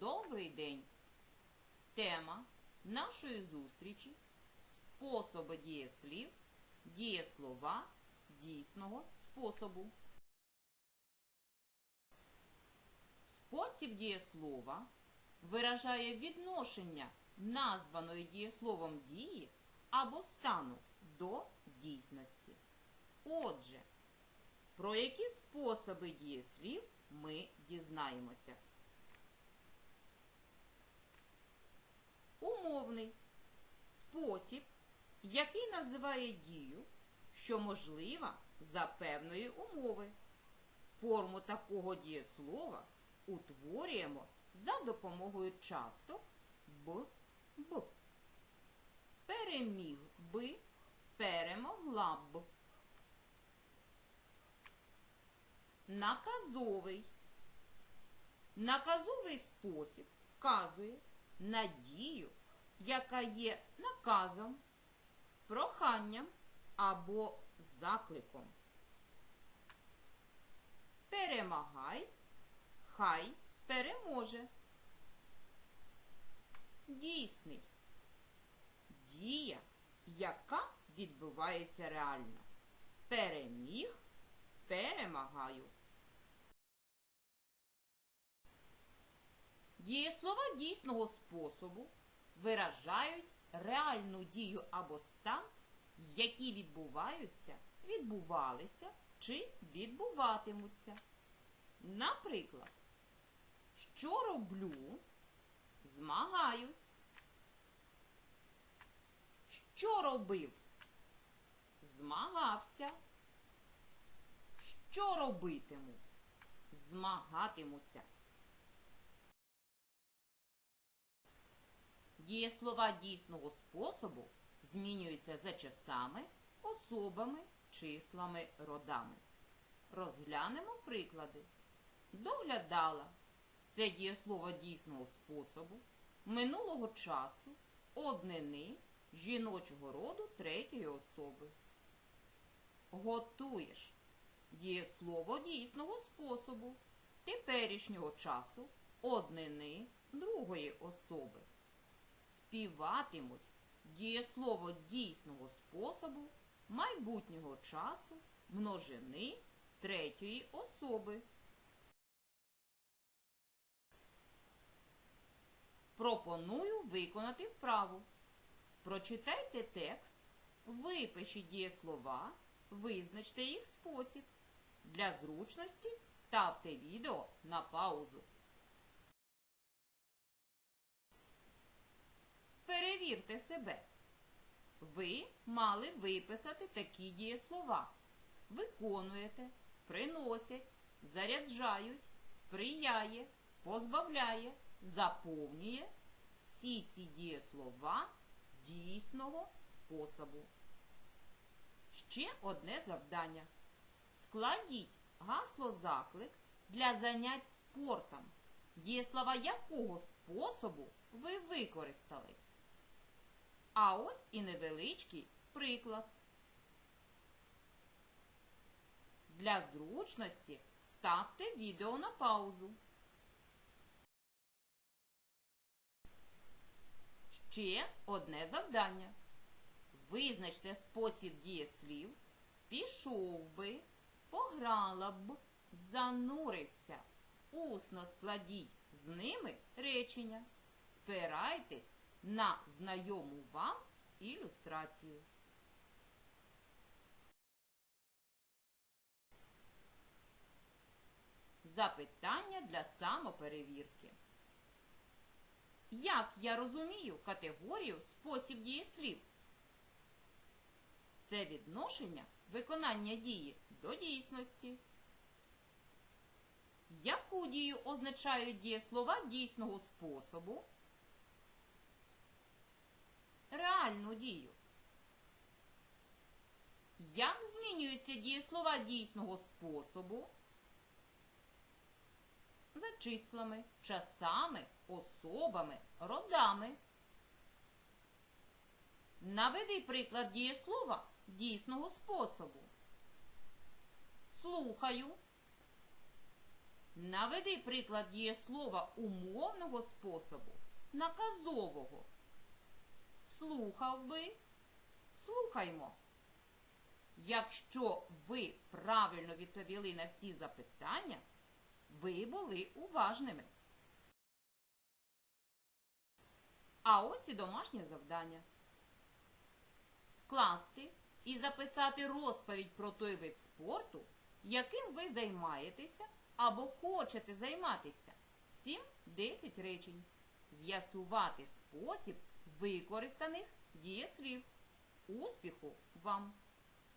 Добрий день! Тема нашої зустрічі способи дієслів, дієслова дійсного способу. Спосіб дієслова виражає відношення названої дієсловом дії або стану до дійсності. Отже, про які способи дієслів ми дізнаємося. Умовний спосіб, який називає дію, що можлива за певної умови. Форму такого дієслова утворюємо за допомогою часток б, б. Переміг би, перемогла б. Наказовий. Наказовий спосіб вказує на дію, яка є наказом, проханням або закликом. Перемагай, хай переможе. Дійсний. Дія, яка відбувається реально. Переміг, перемагаю. Дієслова дійсного способу виражають реальну дію або стан, які відбуваються, відбувалися чи відбуватимуться. Наприклад, що роблю, змагаюсь. Що робив? Змагався. Що робитиму? Змагатимуся. Дієслова дійсного способу змінюються за часами, особами, числами, родами. Розглянемо приклади. Доглядала це дієслово дійсного способу, минулого часу, однини, жіночого роду третьої особи. Готуєш дієслово дійсного способу, теперішнього часу, однини другої особи співатимуть дієслово дійсного способу майбутнього часу множини третьої особи. Пропоную виконати вправу. Прочитайте текст, випишіть дієслова, визначте їх спосіб. Для зручності ставте відео на паузу. Перевірте себе. Ви мали виписати такі дієслова. Виконуєте, приносять, заряджають, сприяє, позбавляє, заповнює всі ці дієслова дійсного способу. Ще одне завдання. Складіть гасло заклик для занять спортом. Дієслова якого способу ви використали? А ось і невеличкий приклад. Для зручності ставте відео на паузу. Ще одне завдання. Визначте спосіб дієслів, пішов би, пограла б, занурився. Усно складіть з ними речення. Спирайтесь на знайому вам ілюстрацію. Запитання для самоперевірки. Як я розумію категорію спосіб дієслів? Це відношення виконання дії до дійсності. Яку дію означають дієслова дійсного способу? Реальну дію. Як змінюються дієслова дійсного способу? За числами, часами, особами, родами. Наведи приклад дієслова дійсного способу. Слухаю. Наведи приклад дієслова умовного способу, наказового. Слухав би, слухаймо. Якщо ви правильно відповіли на всі запитання, ви були уважними. А ось і домашнє завдання. Скласти і записати розповідь про той вид спорту, яким ви займаєтеся або хочете займатися. 7-10 речень. З'ясувати спосіб використаних дієслів. Успіху вам!